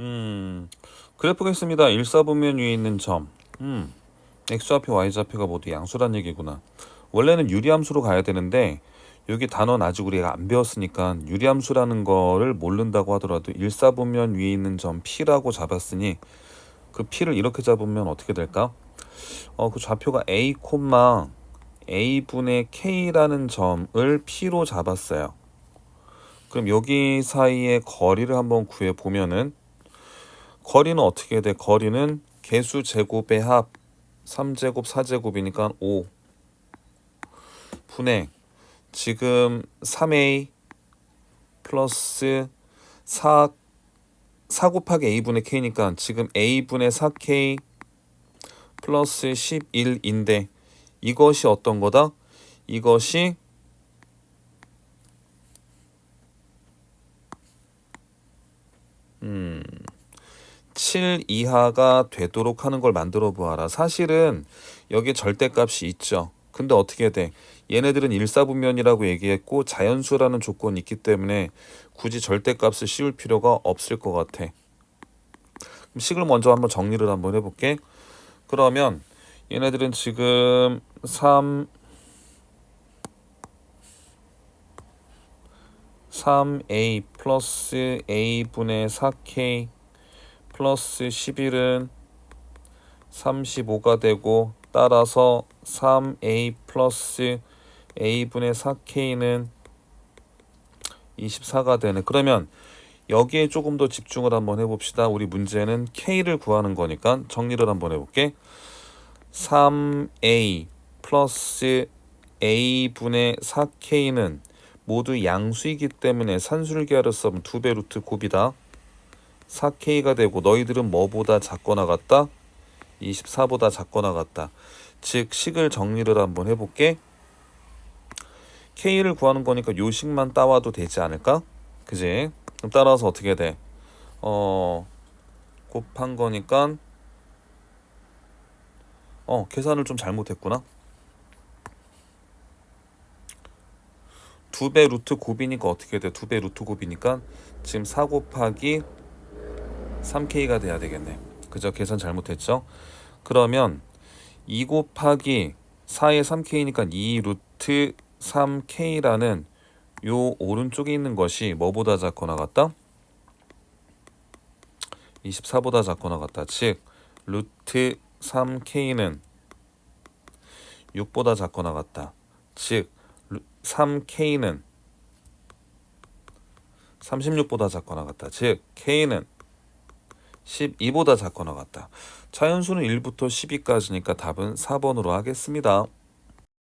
음, 그래프겠습니다. 일사분면 위에 있는 점. 음, x좌표, y좌표가 모두 양수란 얘기구나. 원래는 유리함수로 가야 되는데 여기 단어는 아직 우리가 안 배웠으니까 유리함수라는 거를 모른다고 하더라도 일사분면 위에 있는 점 P라고 잡았으니 그 P를 이렇게 잡으면 어떻게 될까? 어, 그 좌표가 A, A분의 K라는 점을 P로 잡았어요. 그럼 여기 사이의 거리를 한번 구해 보면은 거리는 어떻게 돼? 거리는 개수 제곱의 합 3제곱 4제곱이니까 5 분의 지금 3a 플러스 4 4 곱하기 a분의 k니까 지금 a분의 4k 플러스 11인데 이것이 어떤 거다? 이것이 음, 7 이하가 되도록 하는 걸 만들어 보아라. 사실은 여기에 절대값이 있죠. 근데 어떻게 돼? 얘네들은 일사분면이라고 얘기했고 자연수라는 조건이 있기 때문에 굳이 절대값을 씌울 필요가 없을 것 같아. 그럼 식을 먼저 한번 정리를 한번 해볼게. 그러면 얘네들은 지금 3 3a 플러스 a분의 4k 플러스 11은 35가 되고 따라서 3a 플러스 a분의 4k는 24가 되네. 그러면 여기에 조금 더 집중을 한번 해봅시다. 우리 문제는 k를 구하는 거니까 정리를 한번 해볼게. 3a 플러스 a분의 4k는 모두 양수이기 때문에 산술계하를 써면 2배 루트 곱이다. 4K가 되고 너희들은 뭐보다 작거나 같다? 24보다 작거나 같다. 즉 식을 정리를 한번 해볼게. K를 구하는 거니까 요 식만 따와도 되지 않을까? 그지? 그럼 따라서 어떻게 돼? 어 곱한 거니까 어 계산을 좀 잘못했구나. 두배 루트 곱이니까 어떻게 돼? 두배 루트 곱이니까 지금 4 곱하기 3K가 돼야 되겠네. 그죠? 계산 잘못했죠? 그러면 2 곱하기 4의 3K니까 2 루트 3K라는 요 오른쪽에 있는 것이 뭐보다 작거나 같다? 24보다 작거나 같다. 즉 루트 3K는 6보다 작거나 같다. 즉 3K는 36보다 작거나 같다. 즉 K는 12보다 작거나 같다. 자연수는 1부터 12까지니까 답은 4번으로 하겠습니다.